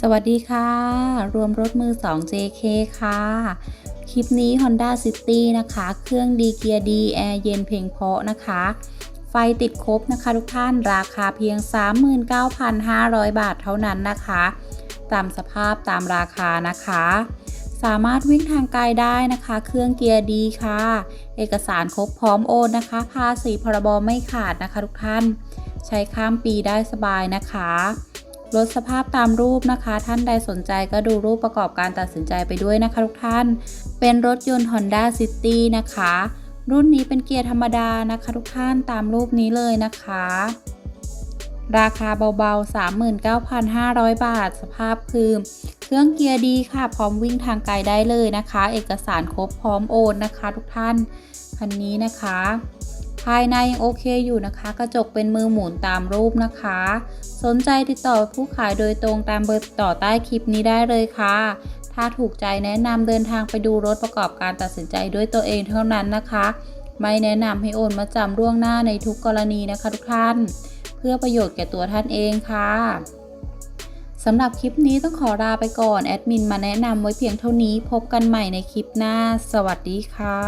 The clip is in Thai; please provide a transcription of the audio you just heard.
สวัสดีค่ะ รวมรถมือ 2 JK ค่ะ คลิปนี้ Honda City นะคะ เครื่องดีเกียร์ดี แอร์เย็นเพลงเพาะนะคะ ไฟติดครบนะคะทุกท่านราคาเพียง 39,500 บาทเท่านั้นนะคะ ตามสภาพตามราคานะคะ สามารถวิ่งทางไกลได้นะคะ เครื่องเกียร์ดีค่ะ เอกสารครบพร้อมโอนนะคะ ภาษีพรบไม่ขาดนะคะทุกท่าน ใช้ข้ามปีได้สบายนะคะ รถสภาพตามรูปนะคะ ท่านใดสนใจก็ดูรูปประกอบการตัดสินใจไปด้วยนะคะทุกท่าน เป็นรถยนต์ Honda City นะคะ รุ่นนี้เป็นเกียร์ธรรมดานะคะทุกท่านตามรูปนี้เลยนะคะ ราคาเบาๆ 39,500 บาท สภาพคือ เครื่องเกียร์ดีค่ะ พร้อมวิ่งทางไกลได้เลยนะคะ เอกสารครบพร้อมโอนนะคะ ทุกท่านคันนี้นะคะ ภายในยังโอเคอยู่นะคะ กระจกเป็นมือหมุนตามรูปนะคะ สนใจติดต่อผู้ขายโดยตรงตามเบอร์ติดต่อใต้คลิปนี้ได้เลยค่ะ ถ้าถูกใจแนะนำเดินทางไปดูรถประกอบการตัดสินใจด้วยตัวเองเท่านั้นนะคะ ไม่แนะนำให้โอนมาจำล่วงหน้าในทุกกรณีนะคะทุกท่าน เพื่อประโยชน์แก่ตัวท่านเองค่ะสำหรับคลิปนี้ต้องขอลาไปก่อน แอดมินมาแนะนำไว้เพียงเท่านี้ พบกันใหม่ในคลิปหน้า สวัสดีค่ะ